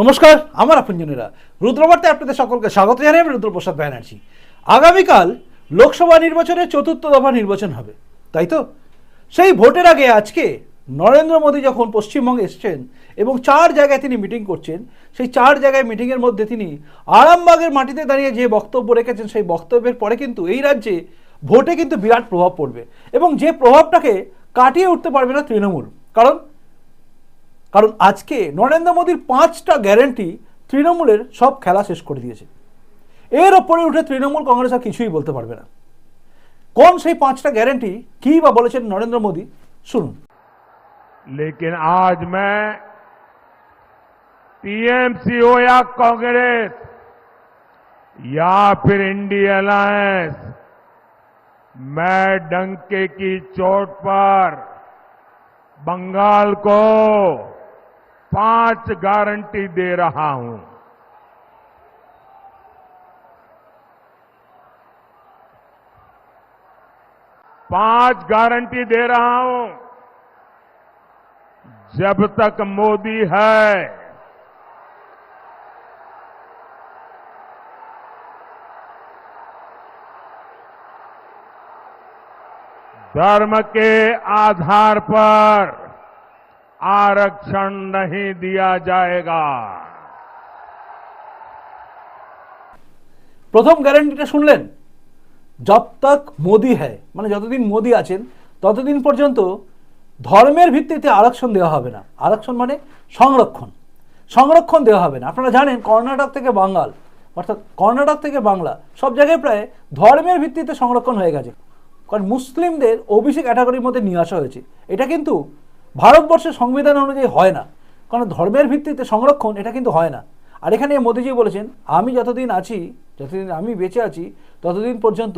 নমস্কার, আমার আপনজনেরা। রুদ্রবার্তায় আপনাদের সকলকে স্বাগত জানাই আমি রুদ্রপ্রসাদ ব্যানার্জি। আগামীকাল লোকসভা নির্বাচনে চতুর্থ দফা নির্বাচন হবে, তাই তো? সেই ভোটের আগে আজকে নরেন্দ্র মোদী যখন পশ্চিমবঙ্গে এসছেন এবং চার জায়গায় তিনি মিটিং করছেন, সেই চার জায়গায় মিটিংয়ের মধ্যে তিনি আরামবাগের মাটিতে দাঁড়িয়ে যে বক্তব্য রেখেছেন, সেই বক্তব্যের পরে কিন্তু এই রাজ্যে ভোটে কিন্তু বিরাট প্রভাব পড়বে এবং যে প্রভাবটাকে কাটিয়ে উঠতে পারবে না তৃণমূল। কারণ কারণ আজকে নরেন্দ্র মোদীর পাঁচটা গ্যারেন্টি তৃণমূলের সব খেলা শেষ করে দিয়েছে এর ওপরে উঠে তৃণমূল কংগ্রেস আর কিছুই বলতে পারবে না কোন সেই পাঁচটা গ্যারেন্টি কী বা বলেছেন নরেন্দ্র মোদী শুনুন लेकिन आज मैं टीएमसी हो या कांग्रेस या फिर इंडिया अलायंस मैं डंके की चोट पर बंगाल को पाँच गारंटी दे रहा हूँ। पाँच गारंटी दे रहा हूँ। जब तक मोदी है, धर्म के आधार पर आरक्षण नहीं दिया जाएगा প্রথম গ্যারেন্টিটা শুনলেন জব তক মোদি হ্যায় মানে যতদিন মোদি আছেন ততদিন পর্যন্ত ধর্মের ভিত্তিতে আরক্ষণ দেওয়া হবে না আরক্ষণ মানে সংরক্ষণ সংরক্ষণ দেওয়া হবে না আপনারা জানেন কর্ণাটক থেকে বাঙ্গাল অর্থাৎ কর্ণাটক থেকে বাংলা সব জায়গায় প্রায় ধর্মের ভিত্তিতে সংরক্ষণ হয়ে গেছে কারণ মুসলিমদের ওবিসি ক্যাটাগরির মধ্যে নিয়ে আসা হয়েছে এটা কিন্তু ভারতবর্ষের সংবিধান অনুযায়ী হয় না কারণ ধর্মের ভিত্তিতে সংরক্ষণ এটা কিন্তু হয় না আর এখানে মোদিজি বলেছেন আমি যতদিন আছি যতদিন আমি বেঁচে আছি ততদিন পর্যন্ত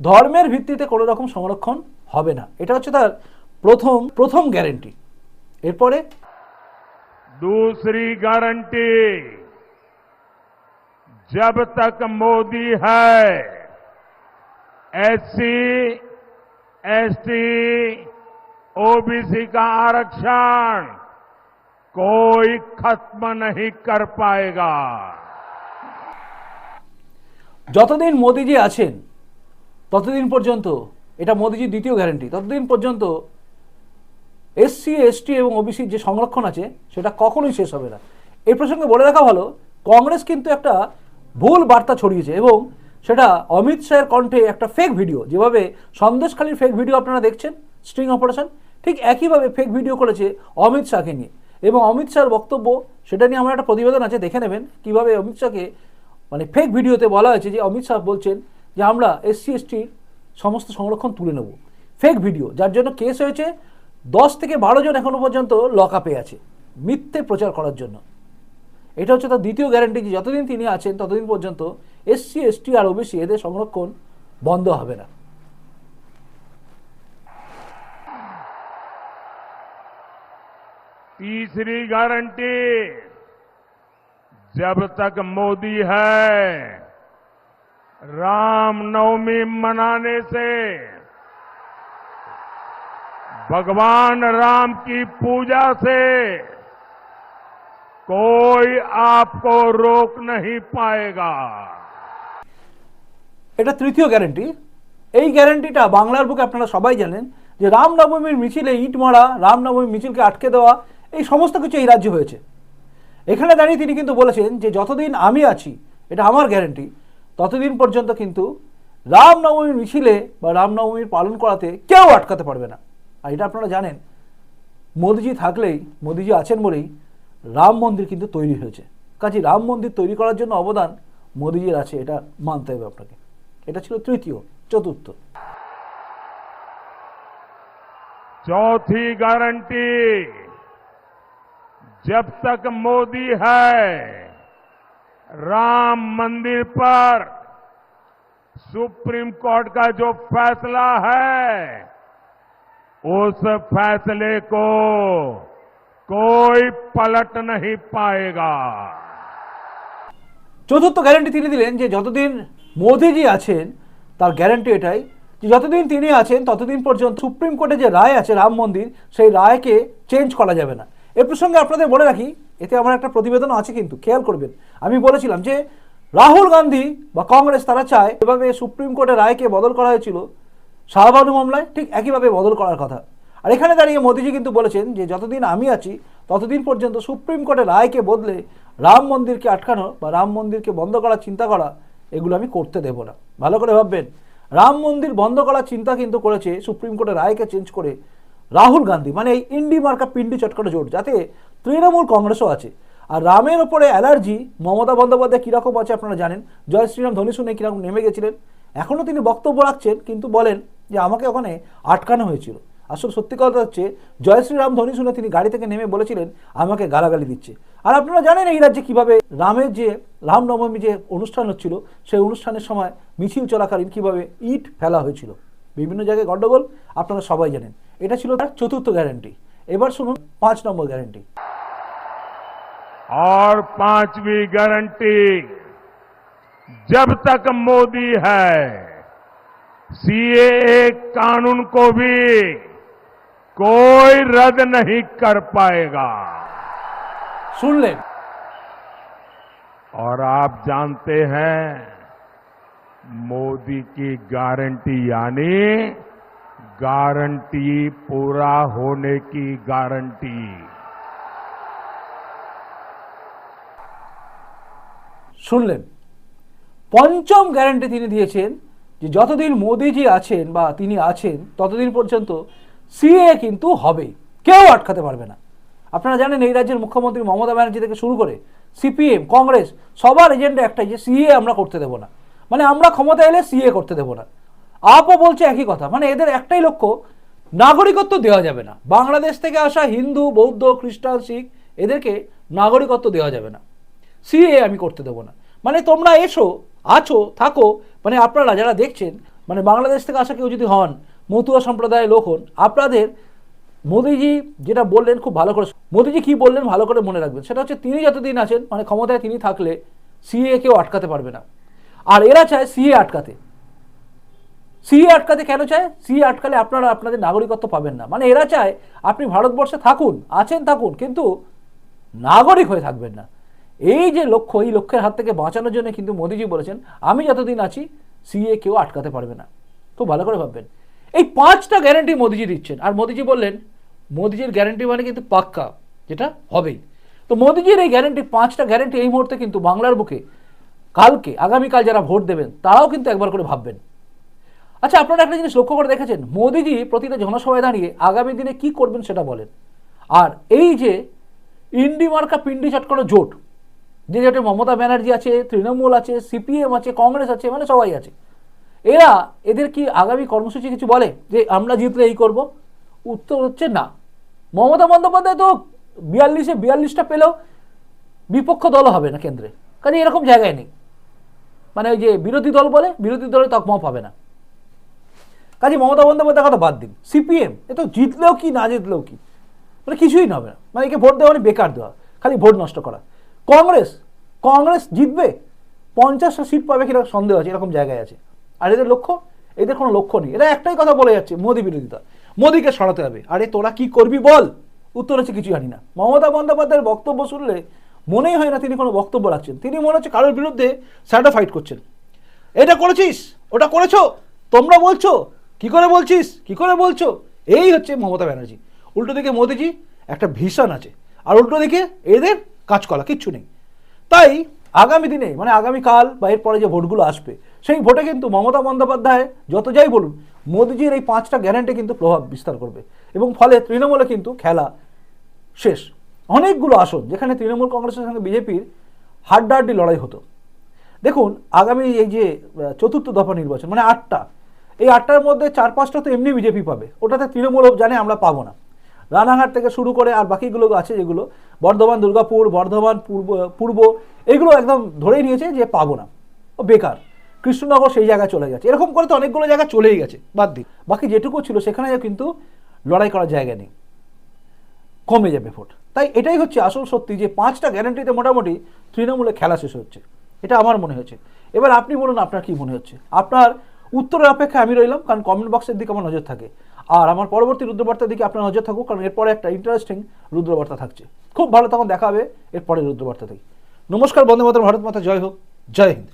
ধর্মের ভিত্তিতে কোনো রকম সংরক্ষণ হবে না এটা হচ্ছে তার প্রথম প্রথম গ্যারেন্টি এরপরে दूसरी गारंटी जब तक मोदी है एससी एसटी ओबीसी का आरक्षण कोई खत्म नहीं कर पाएगा যতদিন মোদিজি আছেন ততদিন পর্যন্ত এটা মোদিজির দ্বিতীয় গ্যারেন্টি ততদিন পর্যন্ত এসসি এসটি এবং ওবিসির যে সংরক্ষণ আছে সেটা কখনোই শেষ হবে না এই প্রসঙ্গে বলে রাখা ভালো কংগ্রেস কিন্তু একটা ভুল বার্তা ছড়িয়েছে এবং সেটা অমিত শাহের কণ্ঠে একটা ফেক ভিডিও যেভাবে সন্দেশখালীর ফেক ভিডিও আপনারা দেখছেন স্ট্রিং অপারেশন ঠিক একইভাবে ফেক ভিডিও করেছে অমিত শাহকে নিয়ে। এবং অমিত শাহর বক্তব্য, সেটা নিয়ে আমার একটা প্রতিবেদন আছে, দেখে নেবেন কীভাবে অমিত শাহকে মানে ফেক ভিডিওতে বলা হয়েছে যে অমিত শাহ বলছেন যে আমরা এসসি এসটির সমস্ত সংরক্ষণ তুলে নেব। ফেক ভিডিও যার জন্য কেস হয়েছে দশ থেকে বারো জন এখনও পর্যন্ত লক আপে আছে, মিথ্যে প্রচার করার জন্য। এটা হচ্ছে তার দ্বিতীয় গ্যারান্টি যে যতদিন তিনি আছেন, ততদিন পর্যন্ত এসসি, এসটি আর ওবিসি এদের সংরক্ষণ বন্ধ হবে না। तीसरी गारंटी जब तक मोदी है रामनवमी मनाने से भगवान राम की पूजा से कोई आपको रोक नहीं पाएगा এটা তৃতীয় গ্যারান্টি এই গ্যারান্টিটা বাংলার বুকে আপনারা সবাই জানেন যে রামনবমীর মিছিলে ইট মারা রামনবমীর মিছিলকে আটকে দেওয়া এই সমস্ত কিছু এই রাজ্যে হয়েছে। এখানে দাঁড়িয়ে তিনি কিন্তু বলেছেন যে, যতদিন আমি আছি, এটা আমার গ্যারেন্টি ততদিন পর্যন্ত কিন্তু রামনবমীর মিছিলে বা রামনবমীর পালন করাতে কেউ আটকাতে পারবে না। আর এটা আপনারা জানেন, মোদিজি থাকলেই, মোদিজি আছেন বলেই রাম মন্দির কিন্তু তৈরি হয়েছে। কাজে রাম মন্দির তৈরি করার জন্য অবদান মোদিজির আছে, এটা মানতে হবে আপনাকে। এটা ছিল তৃতীয়, চতুর্থ। চৌথি গ্যারান্টি जब तक मोदी है राम मंदिर पर सुप्रीम कोर्ट का जो फैसला है उस फैसले को कोई पलट नहीं पाएगा চতুর্থ গ্যারান্টি তিনি দিলেন যে যতদিন মোদিজি আছেন তার গ্যারান্টি এটাই যে যতদিন তিনি আছেন ততদিন পর্যন্ত সুপ্রিম কোর্টে যে রায় আছে রাম মন্দির সেই রায়কে চেঞ্জ করা যাবে না এ প্রসঙ্গে আপনাদের বলে রাখি, এতে আমার একটা প্রতিবেদন আছে কিন্তু, খেয়াল করবেন। আমি বলেছিলাম যে, রাহুল গান্ধী বা কংগ্রেস তারা চায় এভাবে সুপ্রিম কোর্টের রায়কে বদল করা হয়েছিল, শাহবানু মামলায় ঠিক একইভাবে বদল করার কথা। আর এখানে দাঁড়িয়ে মোদিজি কিন্তু বলেছেন যে, যতদিন আমি আছি, ততদিন পর্যন্ত সুপ্রিম কোর্টের রায়কে বদলে রাম মন্দিরকে আটকানো বা রাম মন্দিরকে বন্ধ করার চিন্তা করা, এগুলো আমি করতে দেব না। ভালো করে ভাববেন, রাম মন্দির বন্ধ করার চিন্তা কিন্তু করেছে সুপ্রিম কোর্টের রায়কে চেঞ্জ করে রাহুল গান্ধী মানে এই ইন্ডি মার্কা পিন্ডি চটকানো জোট, যাতে তৃণমূল কংগ্রেসও আছে। আর রামের ওপরে অ্যালার্জি, মমতা বন্দ্যোপাধ্যায় কীরকম আছে আপনারা জানেন? জয় শ্রীরাম ধ্বনি শুনে কীরকম নেমে গেছিলেন? এখনও তিনি বক্তব্য রাখছেন, কিন্তু বলেন যে আমাকে ওখানে আটকানো হয়েছিল। আসলে সত্যি কথা হচ্ছে, জয় শ্রীরাম ধ্বনি শুনে তিনি গাড়ি থেকে নেমে বলেছিলেন, আমাকে গালাগালি দিচ্ছে। আর আপনারা জানেন এই রাজ্যে কীভাবে রামের যে রামনবমী যে অনুষ্ঠান হচ্ছিল, সেই অনুষ্ঠানের সময় মিছিল চলাকালীন কীভাবে ইট ফেলা হয়েছিল। বিভিন্ন জায়গায় গণ্ডগোল, আপনারা সবাই জানেন। এটা ছিল তার চতুর্থ গ্যারান্টি এবার শুনুন পাঁচ নম্বর গ্যারান্টি और पांचवी गारंटी जब तक मोदी है सीएए कानून को भी कोई रद्द नहीं कर पाएगा শুনলেন और आप जानते हैं मोदी की गारंटी यानी गारंटी पूरा होने की गारंटी শুনলেন পঞ্চম গ্যারান্টি তিনি দিয়েছেন যে যতদিন মোদিজি আছেন বা তিনি আছেন ততদিন পর্যন্ত সিএ কিন্তু হবে কেউ আটকাতে পারবে না আপনারা জানেন এই রাজ্যের মুখ্যমন্ত্রী মমতা ব্যানার্জি থেকে শুরু করে সিপিএম কংগ্রেস সবার এজেন্ডা একটাই যে সিএ আমরা করতে দেবো না মানে আমরা ক্ষমতা এলে সিএ করতে দেবো না আপও বলছে একই কথা। মানে এদের একটাই লক্ষ্য, নাগরিকত্ব দেওয়া যাবে না। বাংলাদেশ থেকে আসা হিন্দু, বৌদ্ধ, খ্রিস্টান, শিখ, এদেরকে নাগরিকত্ব দেওয়া যাবে না। সিএ আমি করতে দেবো না। মানে তোমরা এসো, আছো, থাকো। মানে আপনারা যারা দেখছেন মানে বাংলাদেশ থেকে আসা কেউ যদি হন, মতুয়া সম্প্রদায়ের লোক হন, আপনাদের মোদিজি যেটা বললেন খুব ভালো করে, মোদিজি কি বললেন ভালো করে মনে রাখবেন? সেটা হচ্ছে তিনি যতদিন আছেন মানে ক্ষমতায় তিনি থাকলে সিএ কেউ আটকাতে পারবে না। আর এরা চায় সিএ আটকাতে। সিএ আটকাতে কেন চায়? সিএ আটকালে আপনারা আপনাদের নাগরিকত্ব পাবেন না। মানে এরা চায় আপনি ভারতবর্ষে থাকুন, আছেন থাকুন, কিন্তু নাগরিক হয়ে থাকবেন না। এই যে লক্ষ্য, এই লক্ষ্যের হাত থেকে বাঁচানোর জন্য কিন্তু মোদিজি বলেছেন, আমি যতদিন আছি সিএ কেউ আটকাতে পারবে না। খুব ভালো করে ভাববেন। এই পাঁচটা গ্যারান্টি মোদিজি দিচ্ছেন। আর মোদিজি বললেন, মোদিজির গ্যারান্টি মানে কিন্তু পাক্কা, যেটা হবেই। তো মোদিজির এই গ্যারান্টি পাঁচটা গ্যারান্টি এই মুহূর্তে কিন্তু বাংলার বুকে, কালকে, আগামীকাল যারা ভোট দেবেন, তারাও কিন্তু একবার করে ভাববেন। আচ্ছা আপনারা একটা জিনিস লক্ষ্য করে দেখেছেন? মোদিজি প্রতিটা জনসভায় দাঁড়িয়ে আগামী দিনে কি করবেন সেটা বলেন। আর এই যে ইন্ডি মার্কা পিন্ডি চটকানো জোট, যে জোটে মমতা ব্যানার্জি আছে, তৃণমূল আছে, সিপিএম আছে, কংগ্রেস আছে মানে সবাই আছে, এরা এদের কি আগামী কর্মসূচি কিছু বলে যে আমরা জিতলে এই করব? উত্তর হচ্ছে না। মমতা বন্দ্যোপাধ্যায় তো বিয়াল্লিশে বিয়াল্লিশটা পেলেও বিপক্ষ দলও হবে না কেন্দ্রে। কাজে এরকম জায়গায় নেই। মানে ওই যে বিরোধী দল বলে, বিরোধী দলের তকমাও পাবে না। কাজে মমতা বন্দ্যোপাধ্যায় কথা বাদ দিন। সিপিএম, এ তো জিতলেও কি, না জিতলেও কি? মানে কিছুই না মানে একে ভোট দেওয়া মানে বেকার দেওয়া, খালি ভোট নষ্ট করা। কংগ্রেস কংগ্রেস জিতবে, পঞ্চাশটা সিট পাবে কিনা সন্দেহ আছে, এরকম জায়গায় আছে। আর এদের লক্ষ্য? এদের কোনো লক্ষ্য নেই। এরা একটাই কথা বলে যাচ্ছে, মোদি বিরোধিতা। মোদিকে সরাতে হবে। আরে তোরা কি করবি বল? উত্তর হচ্ছে কিছু জানি না। মমতা বন্দ্যোপাধ্যায়ের বক্তব্য শুনলে মনেই হয় না তিনি কোনো বক্তব্য রাখছেন। তিনি মনে হচ্ছে কারোর বিরুদ্ধে স্যাডো ফাইট করছেন। এটা করেছিস? ওটা করেছ? তোমরা বলছো? কি করে বলছিস? কি করে বলছো? এই হচ্ছে মমতা ব্যানার্জি। উল্টো দিকে মোদিজি একটা ভীষণ আছে, আর উল্টো দিকে এদের কাজকলা কিচ্ছু নেই। তাই আগামী দিনে মানে আগামীকাল বা এরপরে যে ভোটগুলো আসবে, সেই ভোটে কিন্তু মমতা বন্দ্যোপাধ্যায় যত যাই বলুন, মোদিজির এই পাঁচটা গ্যারান্টি কিন্তু প্রভাব বিস্তার করবে। এবং ফলে তৃণমূলে কিন্তু খেলা শেষ। অনেকগুলো আসন, যেখানে তৃণমূল কংগ্রেসের সঙ্গে বিজেপির হাড্ডাহাড্ডি লড়াই হতো। দেখুন, আগামী এই যে চতুর্থ দফা নির্বাচন মানে আটটা এই আটটার মধ্যে চার পাঁচটা তো এমনি বিজেপি পাবে। ওটাতে তৃণমূল জানে আমরা পাবো না। রানাঘাট থেকে শুরু করে আর বাকিগুলো আছে যেগুলো, বর্ধমান, দুর্গাপুর, বর্ধমান, পূর্ব পূর্ব, এগুলো একদম ধরেই নিয়েছে যে পাবো না। ও বেকার। কৃষ্ণনগর সেই জায়গায় চলে গেছে। এরকম করে তো অনেকগুলো জায়গা চলেই গেছে, বাদ দিই বাকি যেটুকু ছিল সেখানে কিন্তু লড়াই করার জায়গা নেই। কমে যাবে ভোট। তাই এটাই হচ্ছে আসল সত্যি যে পাঁচটা গ্যারান্টিতে মোটামুটি তৃণমূলে খেলা শেষ হচ্ছে। এটা আমার মনে হচ্ছে। এবার আপনি বলুন আপনার কি মনে হচ্ছে? আপনার উত্তরের অপেক্ষায় আমি রইলাম, কারণ কমেন্ট বক্সের দিকে আমার নজর থাকে। আর আমার পরবর্তী রুদ্রবার্তার দিকে আপনার নজর থাকুক, কারণ এরপরে একটা ইন্টারেস্টিং রুদ্রবার্তা থাকছে। খুব ভালো তখন দেখা হবে এরপরে রুদ্রবার্তা থেকে নমস্কার, বন্দে মাতরম, ভারত মাতা, জয় হোক, জয় হিন্দ।